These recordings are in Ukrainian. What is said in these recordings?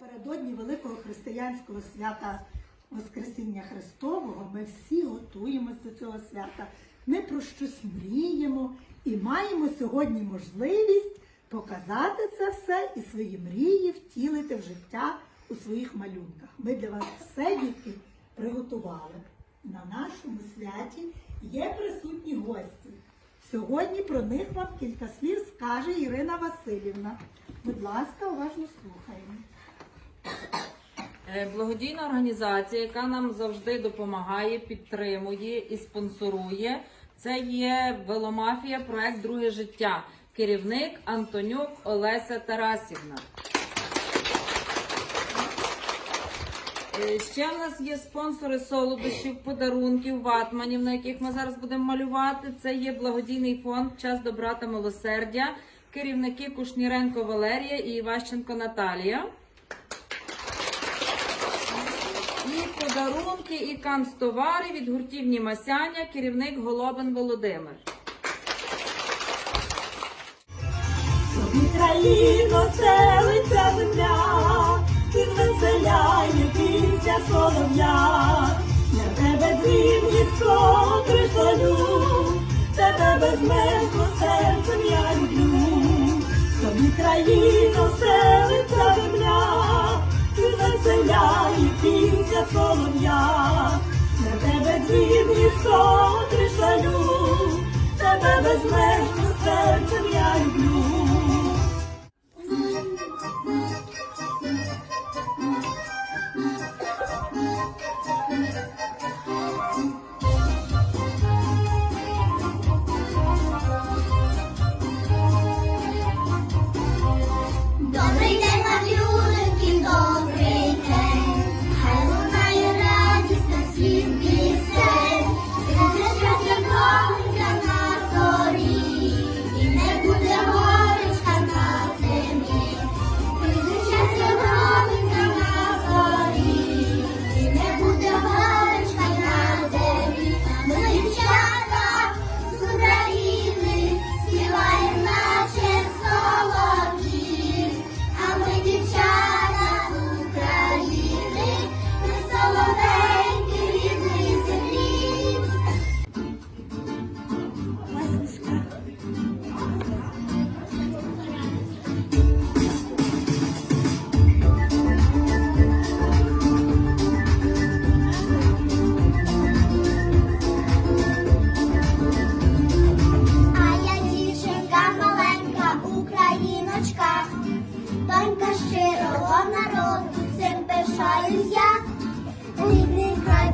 Напередодні великого християнського свята Воскресіння Христового ми всі готуємось до цього свята. Ми про щось мріємо і маємо сьогодні можливість показати це все і свої мрії втілити в життя у своїх малюнках. Ми для вас все, дітки, приготували. На нашому святі є присутні гості. Сьогодні про них вам кілька слів скаже Ірина Васильівна. Будь ласка, уважно слухаємо. Е, Благодійна організація, яка нам завжди допомагає, підтримує і спонсорує. Це є Веломафія, проект Друге життя. Керівник Антонюк Олеся Тарасівна. Е, Ще в нас є спонсори солодощів, подарунків, ватманів, на яких ми зараз будемо малювати. Це є благодійний фонд Час добра та милосердя, керівники Кушніренко Валерія і Іващенко Наталія. І подарунки, і канцтовари від гуртівні Масяня, керівник Голобин Володимир. Країно селиться земля, і звеселяє пісня солов'я. Я тебе дзвін гірського прихвалю, тебе безмежно серцем я люблю. Тобі країно пісня солов'я. на тебе дзвін сотри пришалю, тебе безмежно серцем я люблю. Донька щирого народу, цим пишаюсь я. Рідний край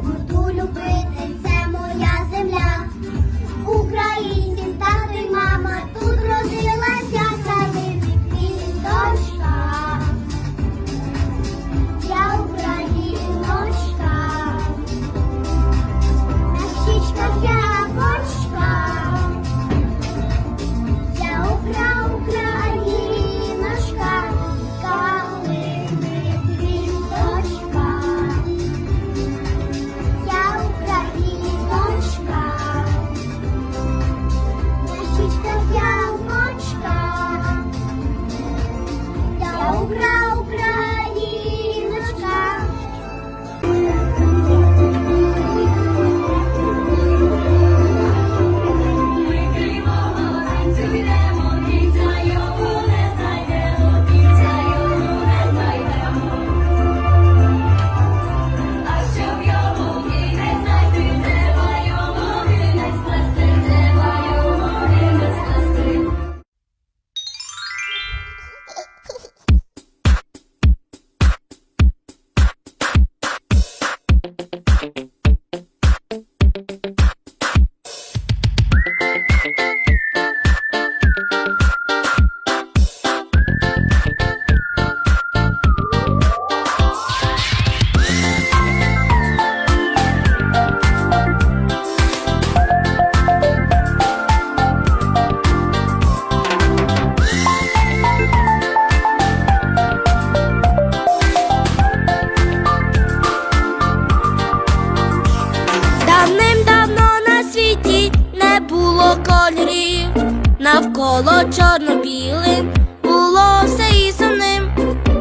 чорно-білим було все і сумним.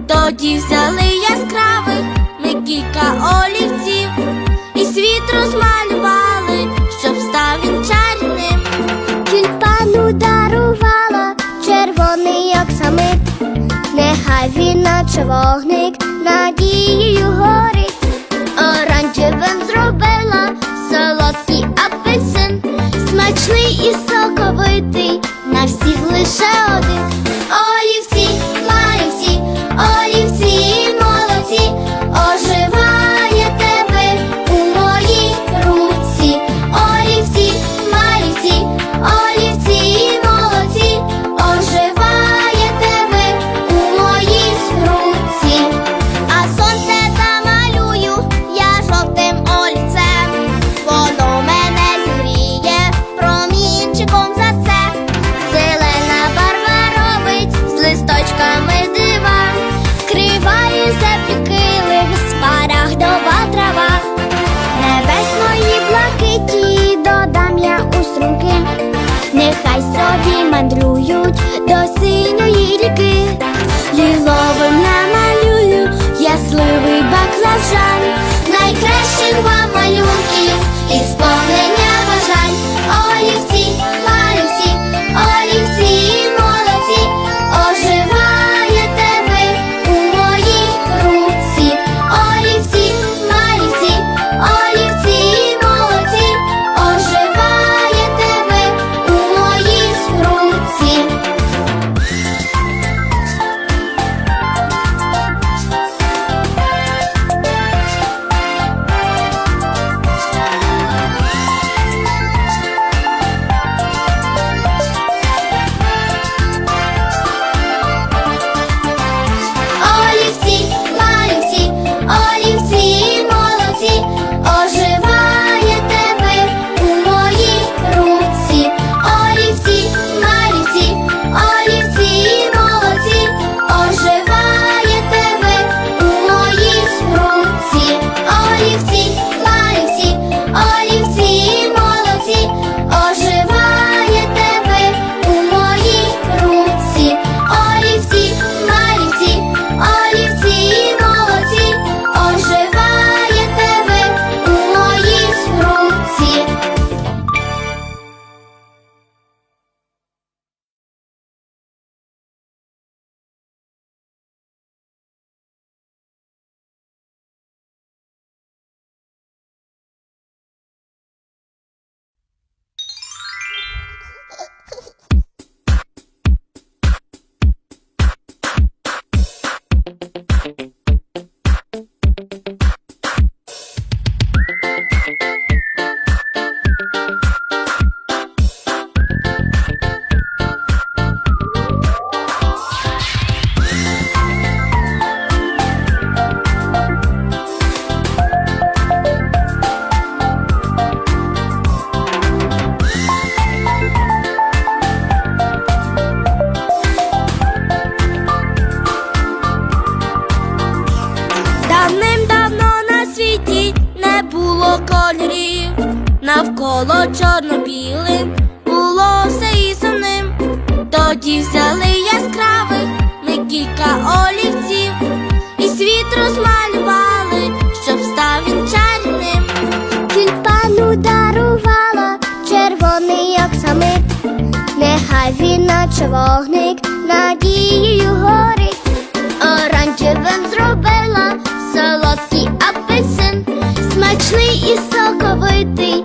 Тоді взяли кілька олівців, і світ розмалювали, щоб став він чарівним. Тюльпану дарувала червоний оксамит, нехай він наче вогник надією горить. Оранжевим зробила солодкий апельсин, смачний і соковитий, баклажан, найкращих вам малюнків і бажань. Навколо чорно-білим було все і сумним. Тоді взяли яскравих ми кілька олівців, і світ розмалювали, щоб став він чарівним. Тюльпану дарувала червоний оксамит, нехай він наче вогник надією горить. Оранжевим зробила солодкий апельсин, смачний і соковитий,